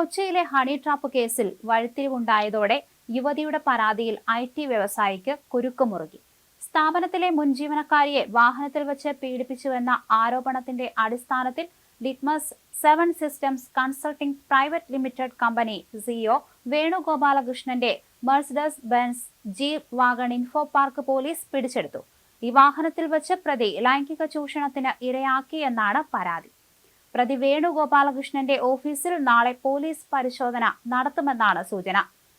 കൊച്ചിയിലെ honey trap കേസിൽ വഴിത്തിരിവുണ്ടായതോടെ യുവതിയുടെ പരാതിയിൽ ഐ ടി വ്യവസായിക്ക് കുരുക്കുമുറുകി. സ്ഥാപനത്തിലെ മുൻ ജീവനക്കാരിയെ വാഹനത്തിൽ വെച്ച് പീഡിപ്പിച്ചുവെന്ന ആരോപണത്തിന്റെ അടിസ്ഥാനത്തിൽ litmus seven systems consulting private limited company CEO വേണുഗോപാലകൃഷ്ണന്റെ Mercedes Benz jeep wagon info park police പിടിച്ചെടുത്തു. ഈ വാഹനത്തിൽ വെച്ച് പ്രതി ലൈംഗിക ചൂഷണത്തിന് ഇരയാക്കി എന്നാണ് പരാതി. പ്രതി വേണുഗോപാലകൃഷ്ണന്റെ ഓഫീസിൽ നാളെ പോലീസ് പരിശോധന നടത്തുമെന്നാണ് സൂചന.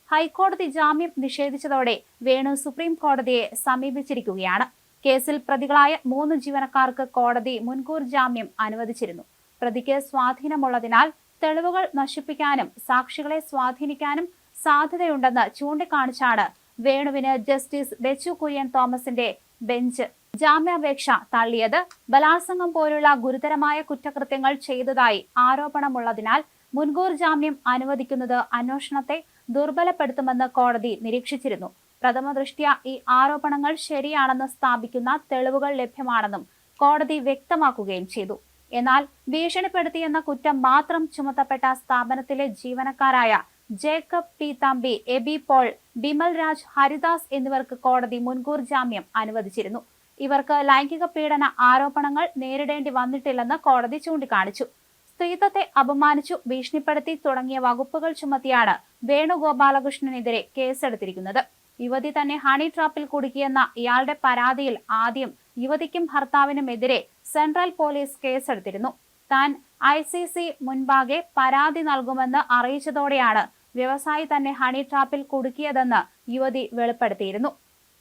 ഹൈക്കോടതി ജാമ്യം നിഷേധിച്ചതോടെ വേണു സുപ്രീം കോടതിയെ സമീപിച്ചിരിക്കുകയാണ്. കേസിൽ പ്രതികളായ മൂന്ന് ജീവനക്കാർക്ക് കോടതി മുൻകൂർ ജാമ്യം അനുവദിച്ചിരുന്നു. പ്രതിക്ക് സ്വാധീനമുള്ളതിനാൽ തെളിവുകൾ നശിപ്പിക്കാനും സാക്ഷികളെ സ്വാധീനിക്കാനും സാധ്യതയുണ്ടെന്ന് ചൂണ്ടിക്കാണിച്ചാണ് വേണുവിന് ജസ്റ്റിസ് ബെച്ചു കുര്യൻ തോമസിന്റെ ബെഞ്ച് ജാമ്യാപേക്ഷ തള്ളിയത് ബലാത്സംഗം പോലുള്ള ഗുരുതരമായ കുറ്റകൃത്യങ്ങൾ ചെയ്തതായി ആരോപണമുള്ളതിനാൽ മുൻകൂർ ജാമ്യം അനുവദിക്കുന്നത് അന്വേഷണത്തെ ദുർബലപ്പെടുത്തുമെന്ന് കോടതി നിരീക്ഷിച്ചിരുന്നു. പ്രഥമ ദൃഷ്ട്യ ഈ ആരോപണങ്ങൾ ശരിയാണെന്ന് സ്ഥാപിക്കുന്ന തെളിവുകൾ ലഭ്യമാണെന്നും കോടതി വ്യക്തമാക്കുകയും ചെയ്തു. എന്നാൽ ഭീഷണിപ്പെടുത്തിയെന്ന കുറ്റം മാത്രം ചുമത്തപ്പെട്ട സ്ഥാപനത്തിലെ ജീവനക്കാരായ Jacob P Thampi Abi Paul Bimal Raj Haridas എന്നിവർക്ക് കോടതി മുൻകൂർ ജാമ്യം അനുവദിച്ചിരുന്നു. ഇവർക്ക് ലൈംഗിക പീഡന ആരോപണങ്ങൾ നേരിടേണ്ടി വന്നിട്ടില്ലെന്ന് കോടതി ചൂണ്ടിക്കാണിച്ചു. സ്ത്രീത്വത്തെ അപമാനിച്ചു ഭീഷണിപ്പെടുത്തി തുടങ്ങിയ വകുപ്പുകൾ ചുമത്തിയാണ് വേണുഗോപാലകൃഷ്ണനെതിരെ കേസെടുത്തിരിക്കുന്നത്. യുവതി തന്നെ ഹണി ട്രാപ്പിൽ കുടുക്കിയെന്ന ഇയാളുടെ പരാതിയിൽ ആദ്യം യുവതിക്കും ഭർത്താവിനുമെതിരെ സെൻട്രൽ പോലീസ് കേസെടുത്തിരുന്നു. താൻ ഐ സി സി മുൻപാകെ പരാതി നൽകുമെന്ന് അറിയിച്ചതോടെയാണ് വ്യവസായി തന്നെ ഹണി ട്രാപ്പിൽ കുടുക്കിയതെന്ന് യുവതി വെളിപ്പെടുത്തിയിരുന്നു.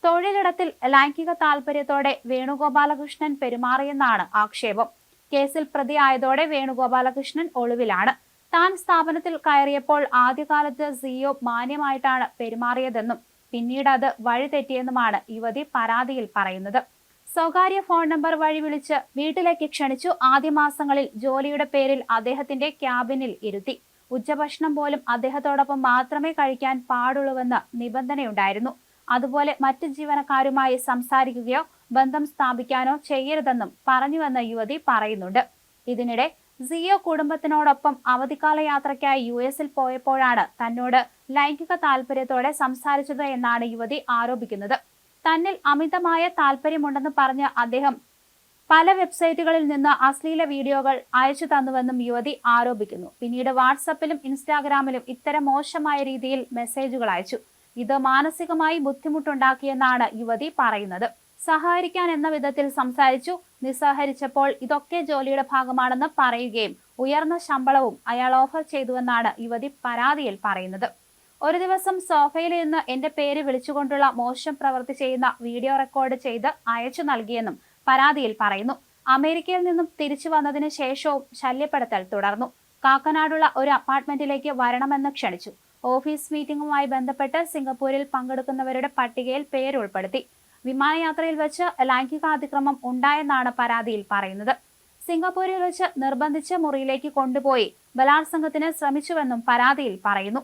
തൊഴിലിടത്തിൽ ലൈംഗിക താൽപര്യത്തോടെ വേണുഗോപാലകൃഷ്ണൻ പെരുമാറിയെന്നാണ് ആക്ഷേപം. കേസിൽ പ്രതിയായതോടെ വേണുഗോപാലകൃഷ്ണൻ ഒളിവിലാണ്. താൻ സ്ഥാപനത്തിൽ കയറിയപ്പോൾ ആദ്യകാലത്ത് സിഇഒ മാന്യമായിട്ടാണ് പെരുമാറിയതെന്നും പിന്നീട് അത് വഴിതെറ്റിയെന്നുമാണ് യുവതി പരാതിയിൽ പറയുന്നത്. സ്വകാര്യ ഫോൺ നമ്പർ വഴി വിളിച്ച് വീട്ടിലേക്ക് ക്ഷണിച്ചു. ആദ്യ മാസങ്ങളിൽ ജോലിയുടെ പേരിൽ അദ്ദേഹത്തിന്റെ ക്യാബിനിൽ ഇരുത്തി. ഉച്ചഭക്ഷണം പോലും അദ്ദേഹത്തോടൊപ്പം മാത്രമേ കഴിക്കാൻ പാടുള്ളൂവെന്ന് നിബന്ധനയുണ്ടായിരുന്നു. അതുപോലെ മറ്റ് ജീവനക്കാരുമായി സംസാരിക്കുകയോ ബന്ധം സ്ഥാപിക്കാനോ ചെയ്യരുതെന്നും പറഞ്ഞുവെന്ന് യുവതി പറയുന്നുണ്ട്. ഇതിനിടെ സിയോ കുടുംബത്തിനോടൊപ്പം അവധിക്കാല യാത്രയ്ക്കായി യു എസിൽ പോയപ്പോഴാണ് തന്നോട് ലൈംഗിക താല്പര്യത്തോടെ സംസാരിച്ചത് എന്നാണ് യുവതി ആരോപിക്കുന്നത്. തന്നിൽ അമിതമായ താല്പര്യമുണ്ടെന്ന് പറഞ്ഞ് അദ്ദേഹം പല വെബ്സൈറ്റുകളിൽ നിന്ന് അശ്ലീല വീഡിയോകൾ അയച്ചു തന്നുവെന്നും യുവതി ആരോപിക്കുന്നു. പിന്നീട് വാട്സപ്പിലും ഇൻസ്റ്റാഗ്രാമിലും ഇത്തരം മോശമായ രീതിയിൽ മെസ്സേജുകൾ അയച്ചു. ഇത് മാനസികമായി ബുദ്ധിമുട്ടുണ്ടാക്കിയെന്നാണ് യുവതി പറയുന്നത്. സഹകരിക്കാൻ എന്ന വിധത്തിൽ സംസാരിച്ചു. നിസ്സഹരിച്ചപ്പോൾ ഇതൊക്കെ ജോലിയുടെ ഭാഗമാണെന്ന് പറയുകയും ഉയർന്ന ശമ്പളവും അയാൾ ഓഫർ ചെയ്തുവെന്നാണ് യുവതി പരാതിയിൽ പറയുന്നത്. ഒരു ദിവസം സോഫയിൽ നിന്ന് എന്റെ പേര് വിളിച്ചുകൊണ്ടുള്ള മോശം പ്രവൃത്തി ചെയ്യുന്ന വീഡിയോ റെക്കോർഡ് ചെയ്ത് അയച്ചു നൽകിയെന്നും പരാതിയിൽ പറയുന്നു. അമേരിക്കയിൽ നിന്നും തിരിച്ചു വന്നതിന് ശേഷവും ശല്യപ്പെടുത്തൽ തുടർന്നു. കാക്കനാടുള്ള ഒരു അപ്പാർട്ട്മെന്റിലേക്ക് വരണമെന്ന് ക്ഷണിച്ചു. ഓഫീസ് മീറ്റിംഗുമായി ബന്ധപ്പെട്ട് സിംഗപ്പൂരിൽ പങ്കെടുക്കുന്നവരുടെ പട്ടികയിൽ പേര് ഉൾപ്പെടുത്തി. വിമാനയാത്രയിൽ വെച്ച് ലൈംഗികാതിക്രമം ഉണ്ടായെന്നാണ് പരാതിയിൽ പറയുന്നത്. സിംഗപ്പൂരിൽ വെച്ച് നിർബന്ധിച്ച് മുറിയിലേക്ക് കൊണ്ടുപോയി ബലാത്സംഗത്തിന് ശ്രമിച്ചുവെന്നും പരാതിയിൽ പറയുന്നു.